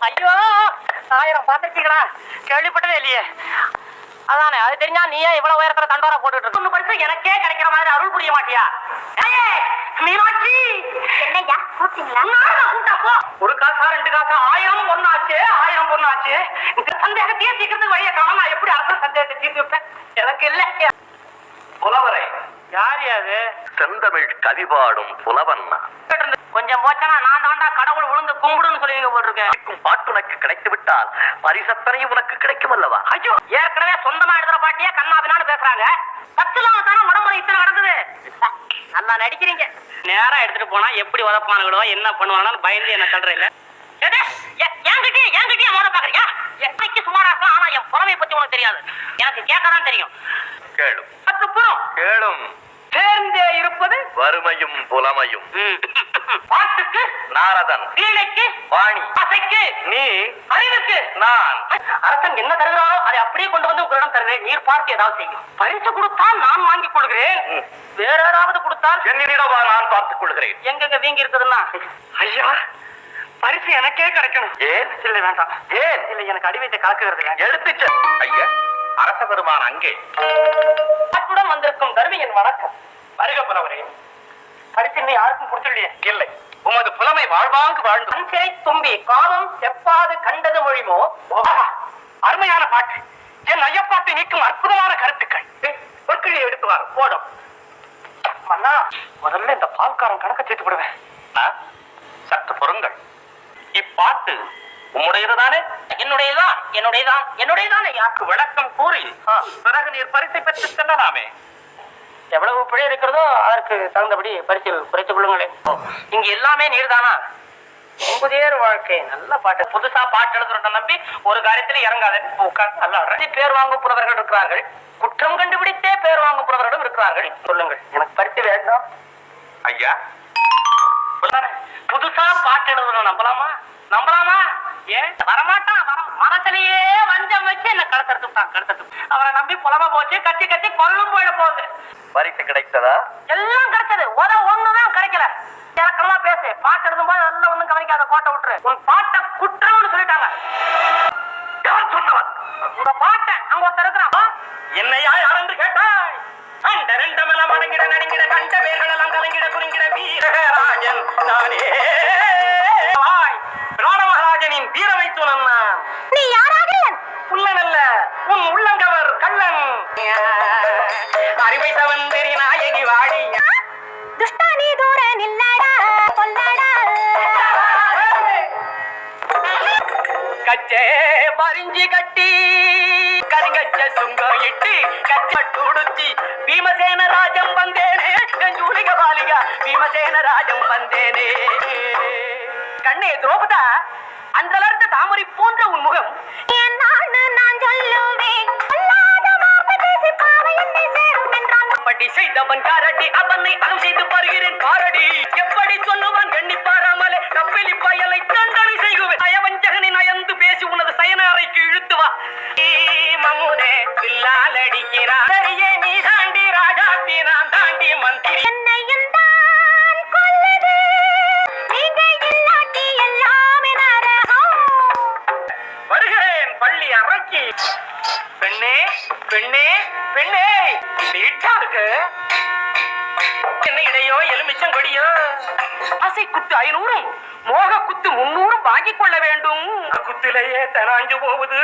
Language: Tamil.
ஐயோ ஆயிரம் பார்த்துருக்கீங்களா? கேள்விப்பட்டதே இல்லையே. அதானே அது தெரிஞ்சா நீ ஏன் இவ்வளவு உயரத்துல தண்டோரா போட்டுட்டு இருக்க. ஒண்ணு பரிசு எனக்கே கிடைக்கிற மாதிரி அருள் புரிய மாட்டியா? ஏய், மீனாட்சி! என்னய்யா கூப்பிட்டீங்களா? கூட்டா போ. ஒரு காசா ரெண்டு காசா ஆயிரம் பொண்ணாச்சு ஆயிரம் பொண்ணாச்சு. இந்த சந்தேகத்தையே தீர்க்கிறதுக்கு வழிய காணும்? நான் எப்படி அரசு சந்தேகத்தை தீர்த்து வைப்பேன் எனக்கு இல்ல. புலவரை. யார் அது? செந்தமிழ் கவிபாடும் புலவன் கொஞ்சம் போச்சனா நான் தாண்டா கடவுள் விழுந்து கும்பிடுன்னு சொல்லுவீங்க போட்டிருக்கேன். பாட்டு உனக்கு கிடைத்து விட்டால் பரிசத்தனையும் உனக்கு கிடைக்கும் அல்லவா? ஐயோ ஏற்கனவே சொந்தமா எழுதுற பாட்டியே கண்ணாபினான்னு பேசுறாங்க. பத்துலாம தானே உடம்புல இத்தனை நடக்குது நல்லா நடிக்கிறீங்க. நேரா எடுத்துட்டு போனா எப்படி உதப்பானுங்களோ என்ன பண்ணுவாங்கன்னு பயந்து என்ன தள்ளுற இல்ல என்கிட்டயே என்கிட்டயே மோத பாக்குறியா என்னைக்கு சுமாரா இருக்கலாம் ஆனா என் புறமை பத்தி உனக்கு தெரியாது. எனக்கு கேட்கதான் தெரியும். கேளும். கேளும். சேர்ந்தே இருப்பது வறுமையும் புலமையும். பாட்டுக்கு நாரதன். வீணைக்கு வாணி. அசைக்கு நீ. அறிவுக்கு. நான். அரசன் என்ன தருகிறாரோ அதை அப்படியே கொண்டு வந்து உங்களிடம் தருகிறேன் நீர் பார்த்து ஏதாவது செய்யும். பரிசு கொடுத்தால் நான் வாங்கிக் கொள்கிறேன். வேற யாராவது கொடுத்தால் என்னிடவா நான் பார்த்துக் கொள்கிறேன். எங்கெங்க வீங்கி இருக்குதுன்னா? ஐயா பரிசு எனக்கே கிடைக்கணும். ஏன்? இல்ல வேண்டாம். ஏன்? இல்ல எனக்கு அடிவைத்தை கலக்குகிறது வேண்டாம். எடுத்துச் செல். ஐயா அரச பெருமான் அங்கே. அத்துடன் வந்திருக்கும் தருமையின் வணக்கம். வருக புலவரே. இன்னும் யாருக்கும் கொடுத்துள்ளையே இல்லை. உமது புலமை வாழ்வாங்கு வாழ்ந்து. அஞ்சிறை தும்பி காலம் செப்பாது கண்டது மொழிமோ? அருமையான பாட்டு. என் ஐயப்பாட்டை நீக்கும் அற்புதமான கருத்துக்கள். பொற்கிழியை எடுத்து வார் போடும் மன்னா முதல்ல இந்த பால்காரன் கணக்க சேர்த்து விடுவேன். சற்று பொறுங்கள். இப்பாட்டு உம்முடையதுதானே? என்னுடையதான் என்னுடையதான் என்னுடையதான்? ஐயா விளக்கம் கூறி. பிறகு நீர் பரிசை பெற்று செல்லலாமே. எவ்வளவு பிழை இருக்கிறதோ அதற்கு தகுந்தபடி பரிசில் குறைத்துக் கொள்ளுங்களேன் இங்க எல்லாமே நீர்தானா? உங்குதேர் வாழ்க்கை. நல்ல பாட்டு. புதுசா பாட்டு எழுதுறோம் நம்பி ஒரு காரியத்துல இறங்காத. உட்கார்ந்து அல்லாடுற பேர் வாங்கும் புலவர்கள் இருக்கிறார்கள். குற்றம் கண்டுபிடித்தே பேர் வாங்கும் புலவர்களும் இருக்கிறார்கள். சொல்லுங்கள். எனக்கு பரிசு வேண்டாம். ஐயா. புதுசா பாட்டு எழுதுறோம். நம்பலாமா? நம்பலாமா? ஏன்? வரமாட்டான் வர விட்டான் கடத்தறது அவரை நம்பி புலம போச்சு கத்தி கத்தி கொல்லும் போயிட போகுது. பரிசு கிடைத்ததா? எல்லாம் கிடைச்சது. உத ஒண்ணுதான் கிடைக்கல. இலக்கணமா பேசு. பாட்டு எழுதும் போது எல்லாம் ஒண்ணும் கவனிக்காத கோட்டை விட்டுரு. உன் பாட்டை குற்றம்னு சொல்லிட்டாங்க. யார் சொன்னவன்? உங்க பாட்டை அங்க ஒருத்தர் இருக்கிறான். என்னையா யார் என்று கேட்டாய்? அண்ட ரெண்டமெல்லாம் அடங்கிட நடுங்கிட கண்ட பேர்களெல்லாம் கலங்கிட குறுங்கிட வீரராஜன் நானே கச்சே பறிஞ்சி கட்டி கரிங்கச்ச சுங்கம் இட்டு கச்சட்டு உடுத்தி பீமசேன ராஜம் வந்தேனே நெஞ்சூலிக பாலிகா பீமசேன ராஜம் வந்தேனே. கண்ணே திரௌபதா அன்றலர்ந்த தாமரை போன்ற உன் முகம். செய்தவன் காரடி அவனை செய்து பாருகிறேன் பாரடி. எப்படி சொல்லுவான் எண்ணி பெண்ணே நீட்டா இருக்கு. என்ன இடையோ எலுமிச்சம் கொடியோ அசை குத்து ஐநூறும் மோக குத்து முன்னூறும் வாங்கிக் கொள்ள வேண்டும். குத்திலேயே தனாஞ்சு போகுது.